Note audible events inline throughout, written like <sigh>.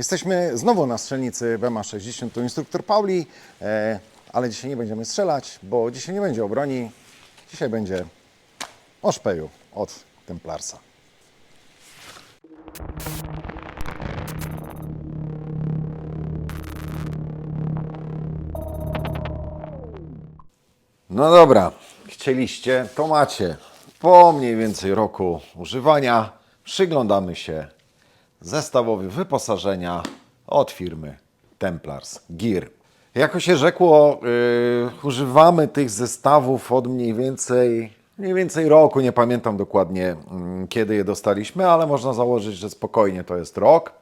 Jesteśmy znowu na strzelnicy BMA 60, tu instruktor Pauli, e, ale dzisiaj nie będziemy strzelać, bo dzisiaj nie będzie o broni, dzisiaj będzie o szpeju od Templarsa. No dobra, chcieliście, to macie. Po mniej więcej roku używania przyglądamy się zestawowi wyposażenia od firmy Templars Gear. Jako się rzekło, yy, używamy tych zestawów od mniej więcej, mniej więcej roku, nie pamiętam dokładnie mm, kiedy je dostaliśmy, ale można założyć, że spokojnie to jest rok.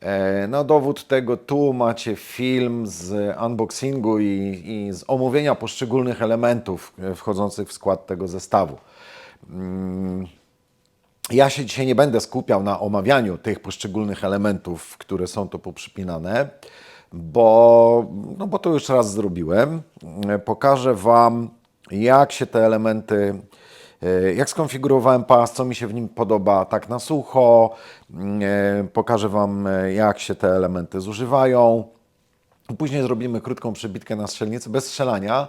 E, Na dowód tego tu macie film z unboxingu i, i z omówienia poszczególnych elementów e, wchodzących w skład tego zestawu. Ja się dzisiaj nie będę skupiał na omawianiu tych poszczególnych elementów, które są tu poprzypinane, bo, no bo to już raz zrobiłem. Pokażę Wam, jak się te elementy E, Jak skonfigurowałem pas, co mi się w nim podoba tak na sucho. E, Pokażę Wam, e, jak się te elementy zużywają. Później zrobimy krótką przebitkę na strzelnicy bez strzelania,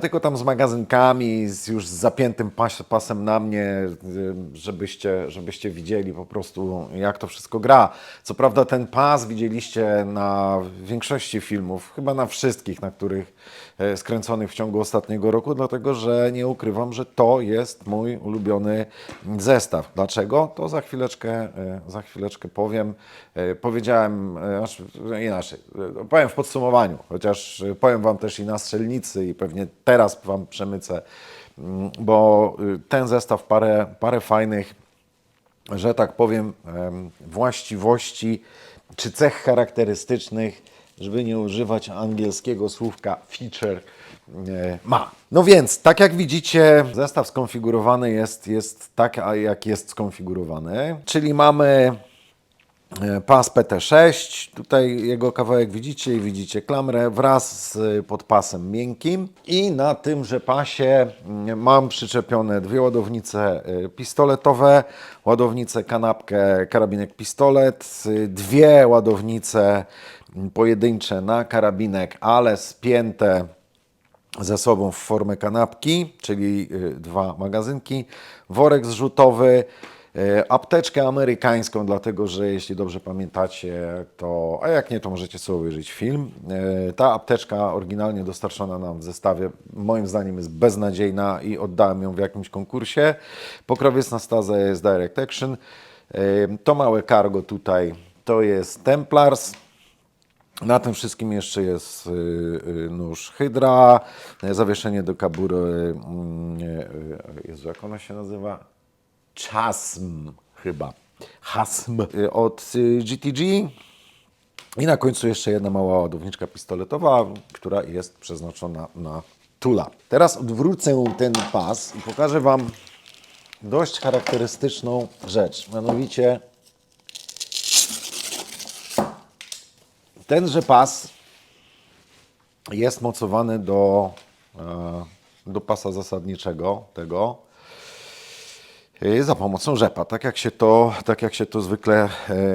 tylko tam z magazynkami, z już z zapiętym pas, pasem na mnie, e, żebyście, żebyście widzieli po prostu, jak to wszystko gra. Co prawda ten pas widzieliście na większości filmów, chyba na wszystkich, na których e, skręconych w ciągu ostatniego roku, dlatego że nie ukrywam, że to jest mój ulubiony zestaw. Dlaczego? To za chwileczkę, e, za chwileczkę powiem. E, Powiedziałem, e, znaczy, inaczej, e, powiem w podsumowaniu, chociaż e, powiem Wam też i na strzelnicy i pewnie teraz Wam przemycę, mm, bo y, ten zestaw parę, parę fajnych że tak powiem, em, właściwości czy cech charakterystycznych, żeby nie używać angielskiego słówka feature, e, ma. No więc, tak jak widzicie, zestaw skonfigurowany jest, jest tak, jak jest skonfigurowany, czyli mamy pas PT6. Tutaj jego kawałek widzicie i widzicie klamrę wraz z podpasem miękkim. I na tymże pasie mm, mam przyczepione dwie ładownice e, pistoletowe, ładownicę kanapkę karabinek pistolet, y, dwie ładownice mm, pojedyncze na karabinek, ale spięte ze sobą w formę kanapki, czyli y, dwa magazynki, worek zrzutowy, y, apteczkę amerykańską, dlatego że jeśli dobrze pamiętacie, to, a jak nie, to możecie sobie obejrzeć film. Y, Ta apteczka oryginalnie dostarczona nam w zestawie, moim zdaniem jest beznadziejna i oddałem ją w jakimś konkursie. Pokrowiec na stazę jest Direct Action. Y, To małe cargo tutaj to jest Templars. Na tym wszystkim jeszcze jest nóż Hydra, zawieszenie do kabury, mm, jak ona się nazywa? Chasm chyba. Hasm y, od y, GTG. I na końcu jeszcze jedna mała ładowniczka pistoletowa, która jest przeznaczona na tula. Teraz odwrócę ten pas i pokażę Wam dość charakterystyczną rzecz. Mianowicie Tenże pas jest mocowany do, e, do pasa zasadniczego tego za pomocą rzepa, tak jak się to, tak jak się to zwykle e,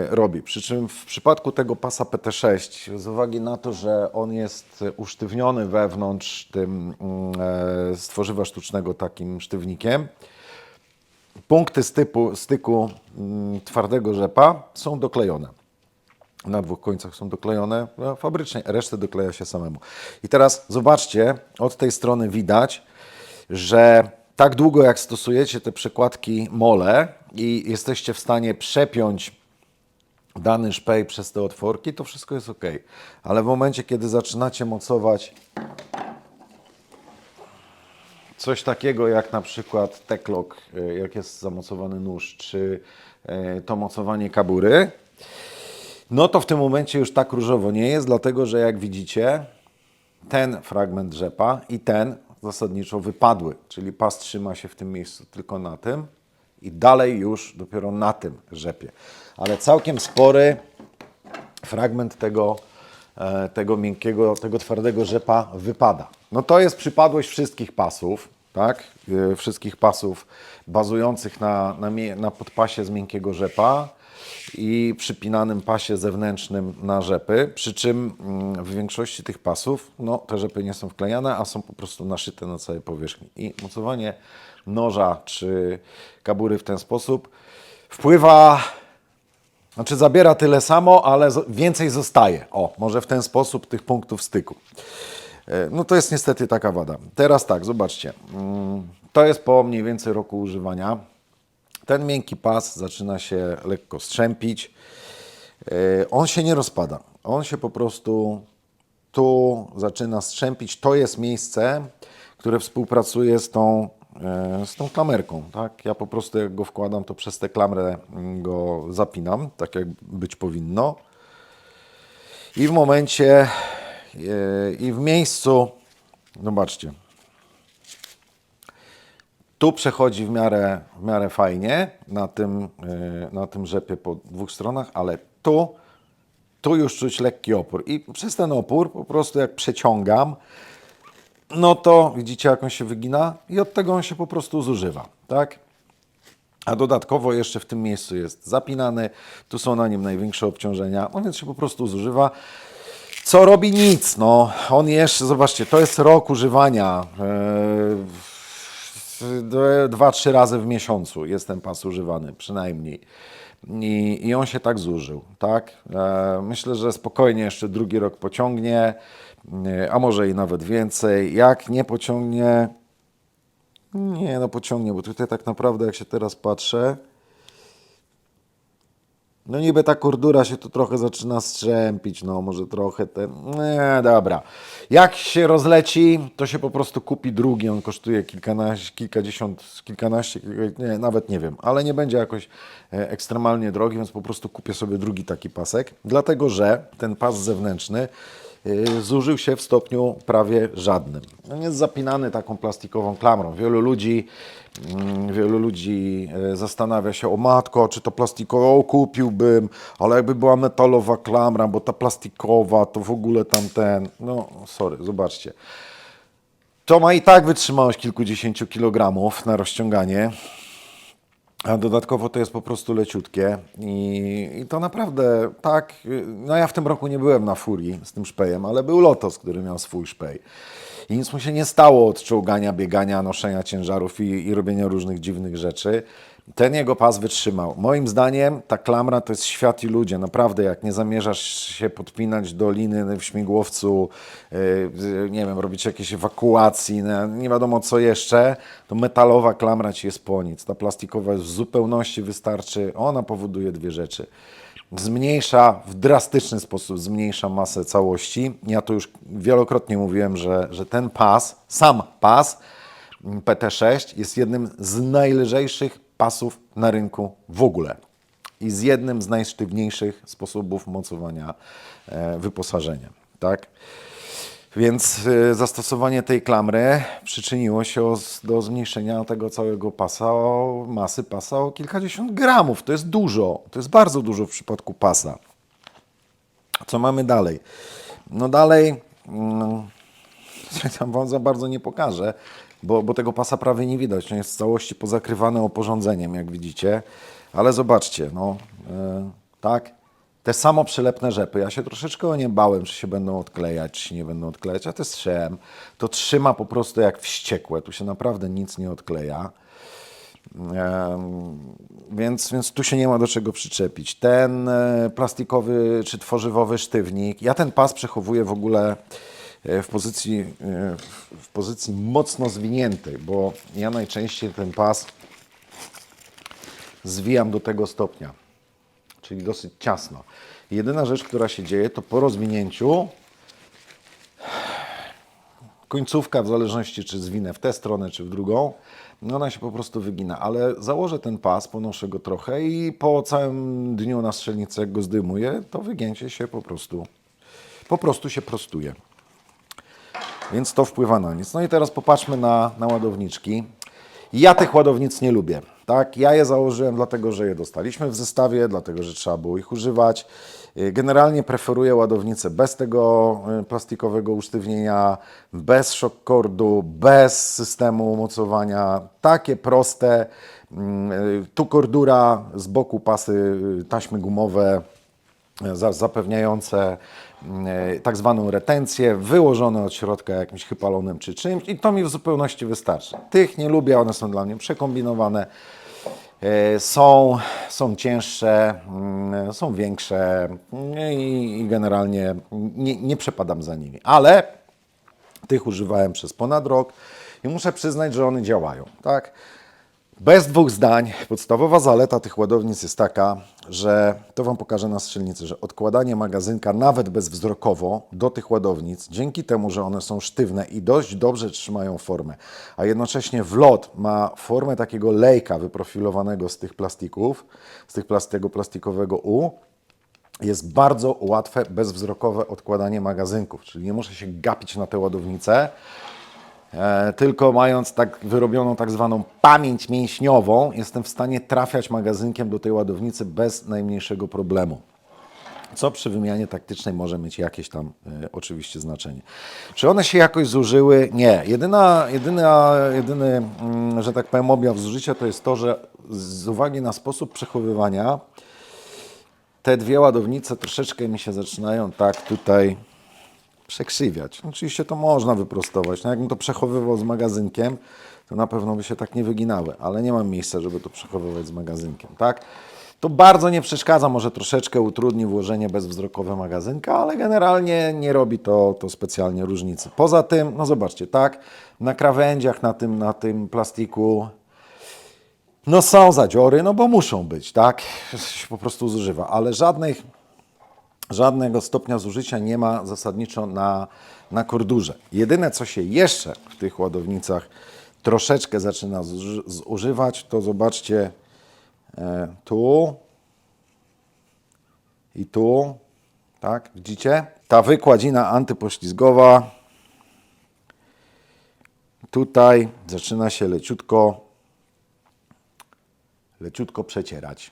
robi. Przy czym w przypadku tego pasa PT6, z uwagi na to, że on jest usztywniony wewnątrz tym mm, e, sztucznego takim sztywnikiem, punkty stypu, styku mm, twardego rzepa są doklejone na dwóch końcach są doklejone no, fabrycznie, resztę dokleja się samemu. I teraz zobaczcie, od tej strony widać, że tak długo jak stosujecie te przekładki mole i jesteście w stanie przepiąć dany szpej przez te otworki, to wszystko jest ok. Ale w momencie, kiedy zaczynacie mocować coś takiego jak na przykład teklok, y, jak jest zamocowany nóż, czy y, to mocowanie kabury, no to w tym momencie już tak różowo nie jest, dlatego że jak widzicie, ten fragment rzepa i ten zasadniczo wypadły, czyli pas trzyma się w tym miejscu tylko na tym i dalej już dopiero na tym rzepie. Ale całkiem spory fragment tego, e, tego miękkiego, tego twardego rzepa wypada. No to jest przypadłość wszystkich pasów, tak? E, Wszystkich pasów bazujących na, na, na podpasie z miękkiego rzepa. I przypinanym pasie zewnętrznym na rzepy, przy czym mm, w większości tych pasów no, te rzepy nie są wklejane, a są po prostu naszyte na całej powierzchni. I mocowanie noża czy kabury w ten sposób wpływa znaczy zabiera tyle samo, ale więcej zostaje. O, może w ten sposób tych punktów styku. E, No to jest niestety taka wada. Teraz tak, zobaczcie. Mm, To jest po mniej więcej roku używania. Ten miękki pas zaczyna się lekko strzępić. E, On się nie rozpada. On się po prostu tu zaczyna strzępić. To jest miejsce, które współpracuje z tą, e, z tą klamerką. Tak? Ja po prostu jak go wkładam, to przez tę klamrę go zapinam, tak jak być powinno. I w momencie e, i w miejscu, zobaczcie, tu przechodzi w miarę, w miarę fajnie na tym, e, na tym rzepie po dwóch stronach, ale tu, tu już czuć lekki opór. I przez ten opór po prostu jak przeciągam, no to widzicie jak on się wygina i od tego on się po prostu zużywa, tak? A dodatkowo jeszcze w tym miejscu jest zapinany, tu są na nim największe obciążenia, no więc się po prostu zużywa. Co robi? Nic. No, on jeszcze, zobaczcie, to jest rok używania. D- Dwa, trzy razy w miesiącu jest ten pas używany, przynajmniej. I, i on się tak zużył, tak? Eee, myślę, że spokojnie jeszcze drugi rok pociągnie, e, a może i nawet więcej. Jak nie pociągnie, nie, no pociągnie, bo tutaj tak naprawdę, jak się teraz patrzę, no niby ta kordura się tu trochę zaczyna strzępić, no może trochę ten... Nie, dobra. Jak się rozleci, to się po prostu kupi drugi, on kosztuje kilkanaście, kilkadziesiąt, kilkanaście, kilka, nie, nawet nie wiem, ale nie będzie jakoś e, ekstremalnie drogi, więc po prostu kupię sobie drugi taki pasek, dlatego że ten pas zewnętrzny y, zużył się w stopniu prawie żadnym. On jest zapinany taką plastikową klamrą. Wielu ludzi, wielu ludzi e, zastanawia się, o matko, czy to plastikowe, o kupiłbym, ale jakby była metalowa klamra, bo ta plastikowa to w ogóle tamten, no sorry, zobaczcie. To ma i tak wytrzymałość kilkudziesięciu kilogramów na rozciąganie. A dodatkowo to jest po prostu leciutkie i, i to naprawdę tak, no ja w tym roku nie byłem na furii z tym szpejem, ale był Lotos, który miał swój szpej. I nic mu się nie stało od czołgania, biegania, noszenia ciężarów i, i robienia różnych dziwnych rzeczy. Ten jego pas wytrzymał. Moim zdaniem ta klamra to jest świat i ludzie. Naprawdę, jak nie zamierzasz się podpinać do liny w śmigłowcu, yy, nie wiem, robić jakieś ewakuacji, nie, wiadomo co jeszcze, to metalowa klamra ci jest po nic. Ta plastikowa w zupełności wystarczy. Ona powoduje dwie rzeczy. Zmniejsza w drastyczny sposób, zmniejsza masę całości. Ja to już wielokrotnie mówiłem, że, że ten pas, sam pas, PT6 jest jednym z najlżejszych pasów na rynku w ogóle i z jednym z najsztywniejszych sposobów mocowania e, wyposażenia. Tak? Więc e, zastosowanie tej klamry przyczyniło się do zmniejszenia tego całego pasa, o, masy pasa o kilkadziesiąt gramów. To jest dużo, to jest bardzo dużo w przypadku pasa. Co mamy dalej? No dalej, mm, ja <laughs> tam Wam za bardzo nie pokażę, bo, bo tego pasa prawie nie widać. On jest w całości pozakrywany oporządzeniem, jak widzicie. Ale zobaczcie, no e, tak, te samo przylepne rzepy. Ja się troszeczkę nie bałem, czy się będą odklejać, czy nie będą odklejać. Ja to strzem. To trzyma po prostu jak wściekłe. Tu się naprawdę nic nie odkleja. Więc, więc tu się nie ma do czego przyczepić. Ten e, plastikowy czy tworzywowy sztywnik, ja ten pas przechowuję w ogóle w pozycji, e, w pozycji mocno zwiniętej, bo ja najczęściej ten pas zwijam do tego stopnia, czyli dosyć ciasno. Jedyna rzecz, która się dzieje, to po rozwinięciu końcówka, w zależności czy zwinę w tę stronę, czy w drugą, no ona się po prostu wygina. Ale założę ten pas, ponoszę go trochę i po całym dniu na strzelnicy, jak go zdejmuję, to wygięcie się po prostu, po prostu się prostuje. Więc to wpływa na nic. No i teraz popatrzmy na, na ładowniczki. Ja tych ładownic nie lubię. Tak, ja je założyłem dlatego, że je dostaliśmy w zestawie, dlatego, że trzeba było ich używać. Y, Generalnie preferuję ładownicę bez tego y, plastikowego usztywnienia, bez shock cordu, bez systemu mocowania. Takie proste. Mm, y, Tu kordura, z boku pasy taśmy gumowe, za- zapewniające tak zwaną retencję, wyłożone od środka jakimś hypalonem czy czymś i to mi w zupełności wystarczy. Tych nie lubię, one są dla mnie przekombinowane, e, są, są cięższe, mm, są większe mm, i, i generalnie nie, nie przepadam za nimi, ale tych używałem przez ponad rok i muszę przyznać, że one działają, tak? Bez dwóch zdań, podstawowa zaleta tych ładownic jest taka, że to Wam pokażę na strzelnicy, że odkładanie magazynka nawet bezwzrokowo do tych ładownic, dzięki temu, że one są sztywne i dość dobrze trzymają formę, a jednocześnie wlot ma formę takiego lejka wyprofilowanego z tych plastików, z tych tego plastikowego U, jest bardzo łatwe, bezwzrokowe odkładanie magazynków, czyli nie muszę się gapić na tę ładownicę, e, tylko mając tak wyrobioną tak zwaną pamięć mięśniową, jestem w stanie trafiać magazynkiem do tej ładownicy bez najmniejszego problemu. Co przy wymianie taktycznej może mieć jakieś tam e, oczywiście znaczenie. Czy one się jakoś zużyły? Nie. Jedyna, jedyna, jedyny, mm, że tak powiem, objaw zużycia to jest to, że z uwagi na sposób przechowywania te dwie ładownice troszeczkę mi się zaczynają tak tutaj przekrzywiać. Oczywiście to można wyprostować. No jakbym to przechowywał z magazynkiem, to na pewno by się tak nie wyginały, ale nie mam miejsca, żeby to przechowywać z magazynkiem, tak? To bardzo nie przeszkadza, może troszeczkę utrudni włożenie bezwzrokowe magazynka, ale generalnie nie robi to, to specjalnie różnicy. Poza tym, no zobaczcie, tak, na krawędziach, na tym, na tym plastiku no są zadziory, no bo muszą być, tak? <laughs> Po prostu zużywa, ale żadnych, żadnego stopnia zużycia nie ma zasadniczo na, na kordurze. Jedyne, co się jeszcze w tych ładownicach troszeczkę zaczyna zuży- zużywać, to zobaczcie e, tu i tu, tak? Widzicie? Ta wykładzina antypoślizgowa tutaj zaczyna się leciutko leciutko przecierać.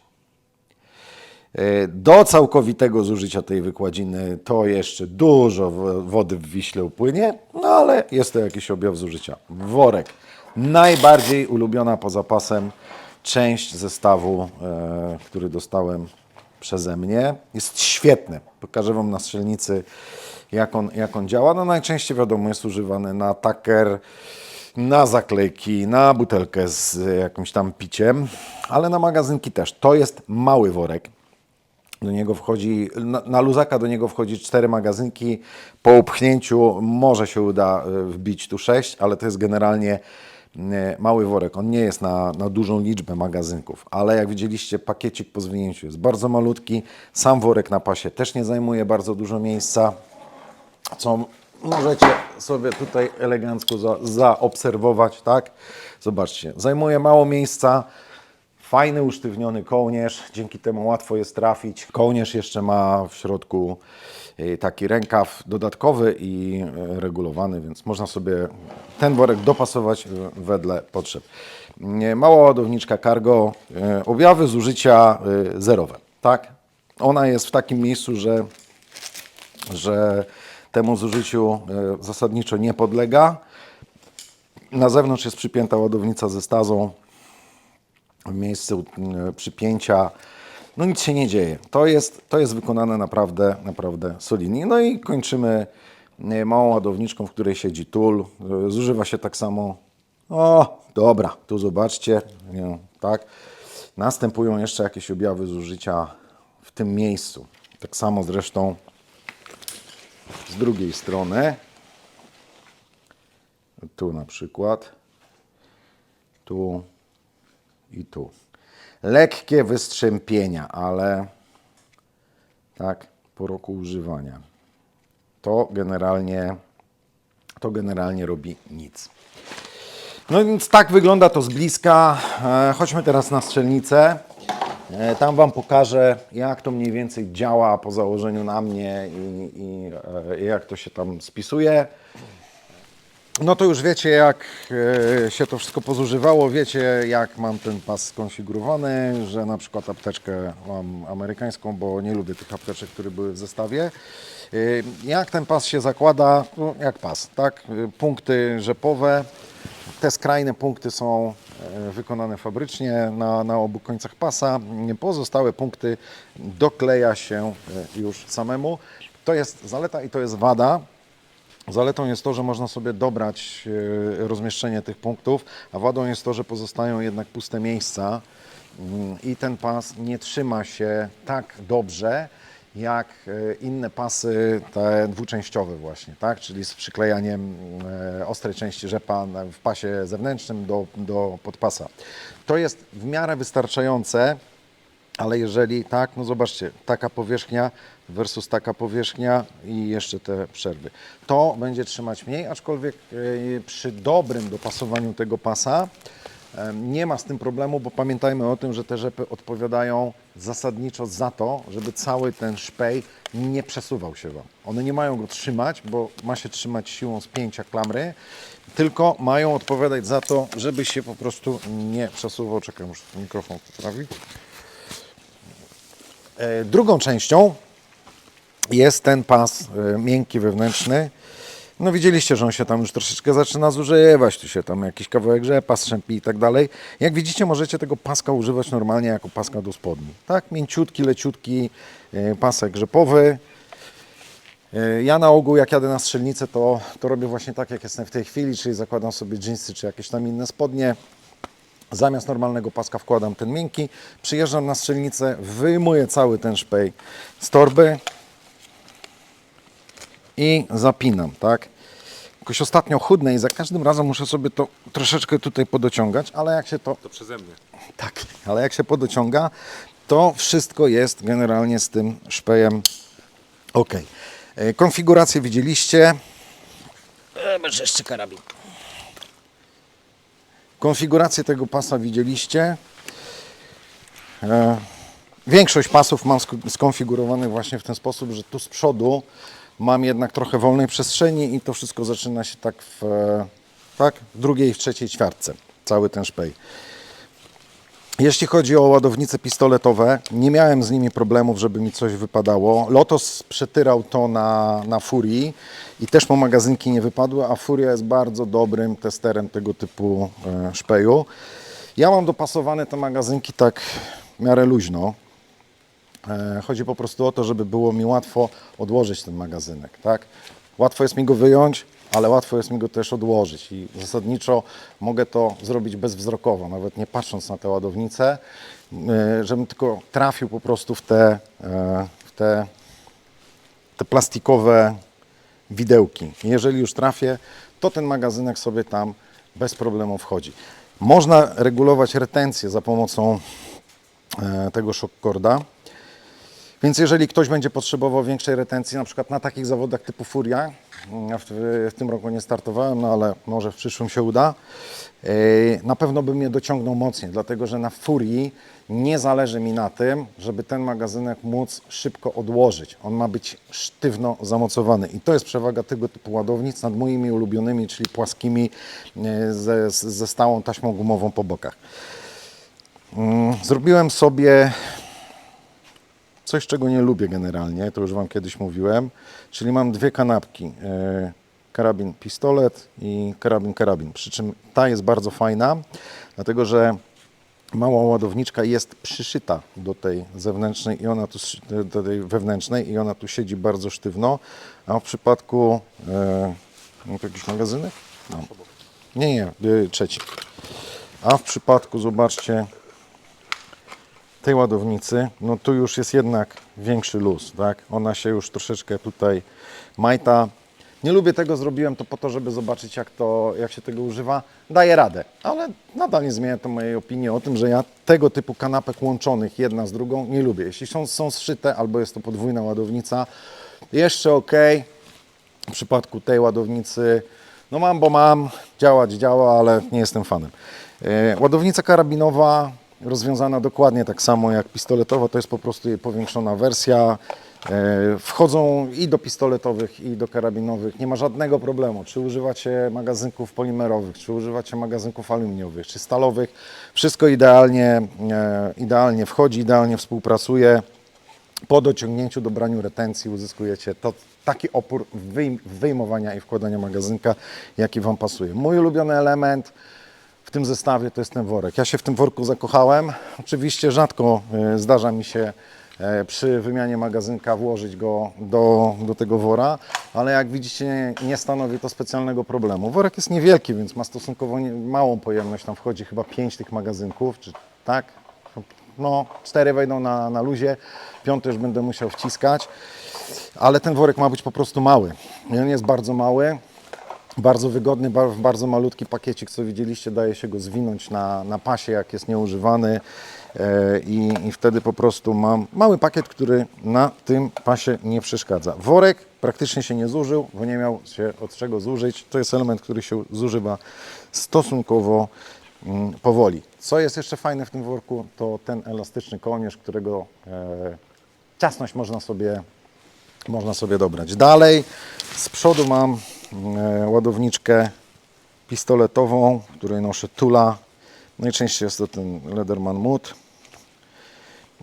E, Do całkowitego zużycia tej wykładziny to jeszcze dużo wody w Wiśle upłynie, no ale jest to jakiś objaw zużycia. Worek. Najbardziej ulubiona poza pasem część zestawu, e, który dostałem przeze mnie. Jest świetny. Pokażę Wam na strzelnicy, jak on, jak on działa. No najczęściej wiadomo jest używany na taker, na zaklejki, na butelkę z jakimś tam piciem, ale na magazynki też. To jest mały worek. Do niego wchodzi, na, na luzaka do niego wchodzi cztery magazynki. Po upchnięciu może się uda y, wbić tu sześć, ale to jest generalnie y, mały worek. On nie jest na, na dużą liczbę magazynków, ale jak widzieliście, pakiecik po zwinięciu jest bardzo malutki. Sam worek na pasie też nie zajmuje bardzo dużo miejsca co możecie sobie tutaj elegancko za, zaobserwować, tak? Zobaczcie, zajmuje mało miejsca, fajny usztywniony kołnierz, dzięki temu łatwo jest trafić. Kołnierz jeszcze ma w środku y, taki rękaw dodatkowy i y, regulowany, więc można sobie ten worek dopasować wedle potrzeb. Nie, Mała ładowniczka cargo, objawy zużycia zerowe, tak? Ona jest w takim miejscu, że że temu zużyciu e, zasadniczo nie podlega. Na zewnątrz jest przypięta ładownica ze stazą. W miejscu e, przypięcia no nic się nie dzieje. To jest, to jest wykonane naprawdę, naprawdę solidnie. No i kończymy e, małą ładowniczką, w której siedzi tul. E, Zużywa się tak samo. O, dobra, tu zobaczcie. Nie, tak. Następują jeszcze jakieś objawy zużycia w tym miejscu. Tak samo zresztą z drugiej strony. Tu na przykład. Tu i tu. Lekkie wystrzępienia, ale tak po roku używania. To generalnie to generalnie robi nic. No więc tak wygląda to z bliska. E, Chodźmy teraz na strzelnicę. E, Tam Wam pokażę, jak to mniej więcej działa po założeniu na mnie i, i e, jak to się tam spisuje. No to już wiecie, jak e, się to wszystko pozużywało, wiecie, jak mam ten pas skonfigurowany, że na przykład apteczkę mam amerykańską, bo nie lubię tych apteczek, które były w zestawie. E, Jak ten pas się zakłada? No, jak pas, tak? E, Punkty rzepowe, te skrajne punkty są wykonane fabrycznie na, na obu końcach pasa. Pozostałe punkty dokleja się już samemu. To jest zaleta i to jest wada. Zaletą jest to, że można sobie dobrać e, rozmieszczenie tych punktów, a wadą jest to, że pozostają jednak puste miejsca mm, i ten pas nie trzyma się tak dobrze jak e, inne pasy, te dwuczęściowe właśnie, tak? czyli z przyklejaniem e, ostrej części rzepa w pasie zewnętrznym do, do podpasa. To jest w miarę wystarczające, ale jeżeli tak, no zobaczcie, taka powierzchnia versus taka powierzchnia i jeszcze te przerwy. To będzie trzymać mniej, aczkolwiek e, przy dobrym dopasowaniu tego pasa nie ma z tym problemu, bo pamiętajmy o tym, że te rzepy odpowiadają zasadniczo za to, żeby cały ten szpej nie przesuwał się Wam. One nie mają go trzymać, bo ma się trzymać siłą spięcia klamry, tylko mają odpowiadać za to, żeby się po prostu nie przesuwał. Czekaj, muszę mikrofon poprawić. E, Drugą częścią jest ten pas e, miękki wewnętrzny. No widzieliście, że on się tam już troszeczkę zaczyna zużywać, tu się tam jakiś kawałek rzepa strzępi i tak dalej. Jak widzicie, możecie tego paska używać normalnie jako paska do spodni. Tak, mięciutki, leciutki e, pasek rzepowy. E, Ja na ogół, jak jadę na strzelnicę, to, to robię właśnie tak, jak jestem w tej chwili, czyli zakładam sobie dżinsy czy jakieś tam inne spodnie. Zamiast normalnego paska wkładam ten miękki, przyjeżdżam na strzelnicę, wyjmuję cały ten szpej z torby i zapinam, tak? Jakoś ostatnio chudne i za każdym razem muszę sobie to troszeczkę tutaj podociągać, ale jak się to... To przeze mnie. Tak, ale jak się podociąga, to wszystko jest generalnie z tym szpejem ok. E, Konfigurację widzieliście. E, Może jeszcze karabin. Konfigurację tego pasa widzieliście. E, Większość pasów mam sk- skonfigurowanych właśnie w ten sposób, że tu z przodu mam jednak trochę wolnej przestrzeni i to wszystko zaczyna się tak w, e, tak, w drugiej w trzeciej ćwiartce. Cały ten szpej. Jeśli chodzi o ładownice pistoletowe, nie miałem z nimi problemów, żeby mi coś wypadało. Lotos przetyrał to na, na Furii i też mu magazynki nie wypadły, a Furia jest bardzo dobrym testerem tego typu e, szpeju. Ja mam dopasowane te magazynki tak w miarę luźno. E, Chodzi po prostu o to, żeby było mi łatwo odłożyć ten magazynek, tak? Łatwo jest mi go wyjąć, ale łatwo jest mi go też odłożyć i zasadniczo mogę to zrobić bezwzrokowo, nawet nie patrząc na te ładownice, e, żebym tylko trafił po prostu w te, e, w te, te plastikowe widełki. Jeżeli już trafię, to ten magazynek sobie tam bez problemu wchodzi. Można regulować retencję za pomocą tego shock corda. Więc jeżeli ktoś będzie potrzebował większej retencji, na przykład na takich zawodach typu Furia, ja w, w tym roku nie startowałem, no ale może w przyszłym się uda, yy, na pewno bym je dociągnął mocniej, dlatego że na Furii nie zależy mi na tym, żeby ten magazynek móc szybko odłożyć. On ma być sztywno zamocowany i to jest przewaga tego typu ładownic nad moimi ulubionymi, czyli płaskimi yy, ze, ze stałą taśmą gumową po bokach. Mm, Zrobiłem sobie coś, czego nie lubię generalnie, to już Wam kiedyś mówiłem, czyli mam dwie kanapki, e, karabin pistolet i karabin karabin, przy czym ta jest bardzo fajna, dlatego że mała ładowniczka jest przyszyta do tej zewnętrznej i ona tu, do tej wewnętrznej i ona tu siedzi bardzo sztywno, a w przypadku, e, mam jakiś magazynek? Mam. Nie, nie, e, trzeci. A w przypadku, zobaczcie, tej ładownicy, no tu już jest jednak większy luz, tak? Ona się już troszeczkę tutaj majta. Nie lubię tego, zrobiłem to po to, żeby zobaczyć jak, to, jak się tego używa. Daję radę, ale nadal nie zmienia to mojej opinii o tym, że ja tego typu kanapek łączonych jedna z drugą nie lubię. Jeśli są, są zszyte albo jest to podwójna ładownica, jeszcze ok. W przypadku tej ładownicy, no mam, bo mam, działać działa, ale nie jestem fanem. E, Ładownica karabinowa rozwiązana dokładnie tak samo jak pistoletowa, to jest po prostu jej powiększona wersja. E, Wchodzą i do pistoletowych, i do karabinowych. Nie ma żadnego problemu, czy używacie magazynków polimerowych, czy używacie magazynków aluminiowych, czy stalowych. Wszystko idealnie, e, idealnie wchodzi, idealnie współpracuje. Po dociągnięciu, dobraniu retencji uzyskujecie to, taki opór wyjm- wyjmowania i wkładania magazynka, jaki Wam pasuje. Mój ulubiony element tym zestawie to jest ten worek. Ja się w tym worku zakochałem. Oczywiście rzadko e, zdarza mi się e, przy wymianie magazynka włożyć go do, do tego wora, ale jak widzicie nie, stanowi to specjalnego problemu. Worek jest niewielki, więc ma stosunkowo nie, małą pojemność. Tam wchodzi chyba 5 tych magazynków, czy tak? No, cztery wejdą na, na luzie, piąty już będę musiał wciskać, ale ten worek ma być po prostu mały. On jest bardzo mały, bardzo wygodny, bardzo malutki pakiecik, co widzieliście, daje się go zwinąć na, na pasie, jak jest nieużywany e, i, i wtedy po prostu mam mały pakiet, który na tym pasie nie przeszkadza. Worek praktycznie się nie zużył, bo nie miał się od czego zużyć. To jest element, który się zużywa stosunkowo mm, powoli. Co jest jeszcze fajne w tym worku, to ten elastyczny kołnierz, którego e, ciasność można sobie można sobie dobrać. Dalej z przodu mam ładowniczkę pistoletową, w której noszę Tula. Najczęściej jest to ten Lederman Mood.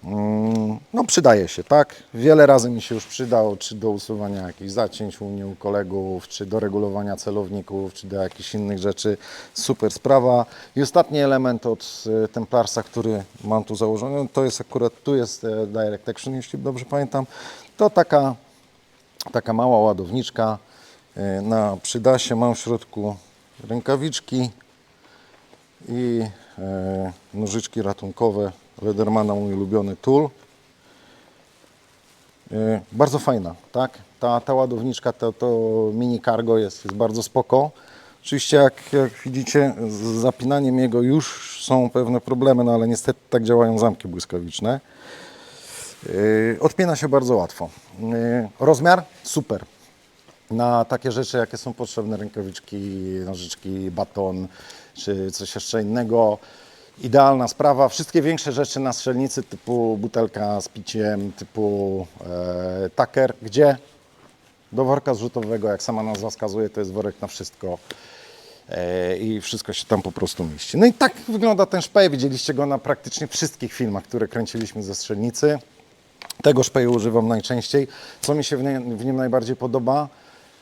Mm, No przydaje się, tak? Wiele razy mi się już przydał, czy do usuwania jakichś zacięć u mnie, u kolegów, czy do regulowania celowników, czy do jakichś innych rzeczy. Super sprawa. I ostatni element od e, Templarsa, który mam tu założony, to jest akurat, tu jest e, Direct Action, jeśli dobrze pamiętam. To taka taka mała ładowniczka e, na przydasie. Mam w środku rękawiczki i e, nożyczki ratunkowe Ledermana, mój ulubiony tool. E, Bardzo fajna, tak? Ta, ta ładowniczka, to, to mini cargo jest, jest bardzo spoko. Oczywiście jak, jak widzicie z zapinaniem jego już są pewne problemy, no ale niestety tak działają zamki błyskawiczne. Odpina się bardzo łatwo. Rozmiar super. Na takie rzeczy, jakie są potrzebne, rękawiczki, nożyczki, baton czy coś jeszcze innego. Idealna sprawa. Wszystkie większe rzeczy na strzelnicy typu butelka z piciem, typu e, taker, gdzie do worka zrzutowego, jak sama nazwa wskazuje, to jest worek na wszystko e, i wszystko się tam po prostu mieści. No i tak wygląda ten szpej. Widzieliście go na praktycznie wszystkich filmach, które kręciliśmy ze strzelnicy. Tego szpeju używam najczęściej. Co mi się w, w nim najbardziej podoba?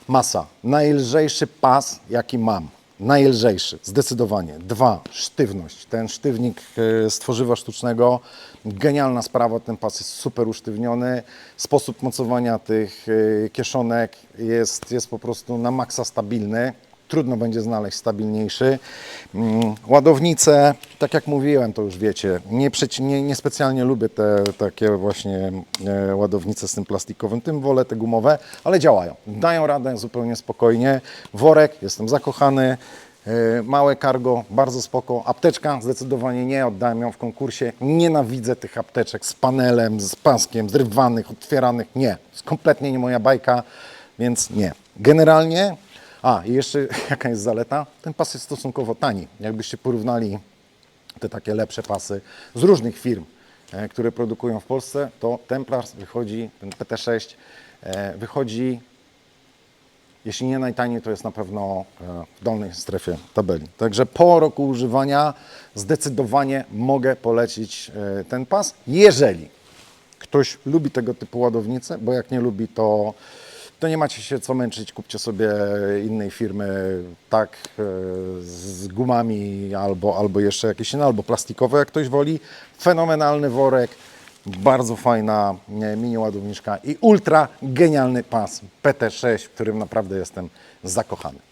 Masa. Najlżejszy pas, jaki mam. Najlżejszy, zdecydowanie. Dwa, sztywność. Ten sztywnik e, z tworzywa sztucznego, genialna sprawa, ten pas jest super usztywniony. Sposób mocowania tych e, kieszonek jest, jest po prostu na maksa stabilny. Trudno będzie znaleźć stabilniejszy. Mm, Ładownice, tak jak mówiłem, to już wiecie, nie, nie, nie specjalnie lubię te takie właśnie e, ładownice z tym plastikowym, tym wolę te gumowe, ale działają. Dają radę zupełnie spokojnie. Worek, jestem zakochany. E, Małe cargo, bardzo spoko. Apteczka, zdecydowanie nie, oddałem ją w konkursie. Nienawidzę tych apteczek z panelem, z paskiem, zrywanych, otwieranych. Nie, jest kompletnie nie moja bajka, więc nie. Generalnie, a i jeszcze <laughs> jaka jest zaleta? Ten pas jest stosunkowo tani. Jakbyście porównali te takie lepsze pasy z różnych firm, e, które produkują w Polsce, to Templars wychodzi, ten PT6 e, wychodzi jeśli nie najtaniej, to jest na pewno e, w dolnej strefie tabeli. Także po roku używania zdecydowanie mogę polecić ten pas, jeżeli ktoś lubi tego typu ładownice, bo jak nie lubi, to, to nie macie się co męczyć, kupcie sobie innej firmy, tak, e, z gumami albo, albo jeszcze jakieś inne, albo plastikowe, jak ktoś woli. Fenomenalny worek, bardzo fajna mini ładowniczka i ultra genialny pas PT6, w którym naprawdę jestem zakochany.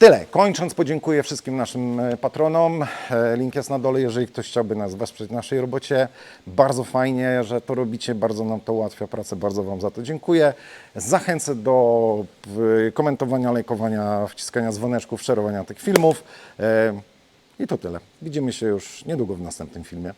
Tyle. Kończąc, podziękuję wszystkim naszym e, patronom. E, Link jest na dole, jeżeli ktoś chciałby nas wesprzeć w naszej robocie. Bardzo fajnie, że to robicie, bardzo nam to ułatwia pracę, bardzo Wam za to dziękuję. Zachęcę do komentowania, lajkowania, wciskania dzwoneczków, szerowania tych filmów. E, I to tyle. Widzimy się już niedługo w następnym filmie.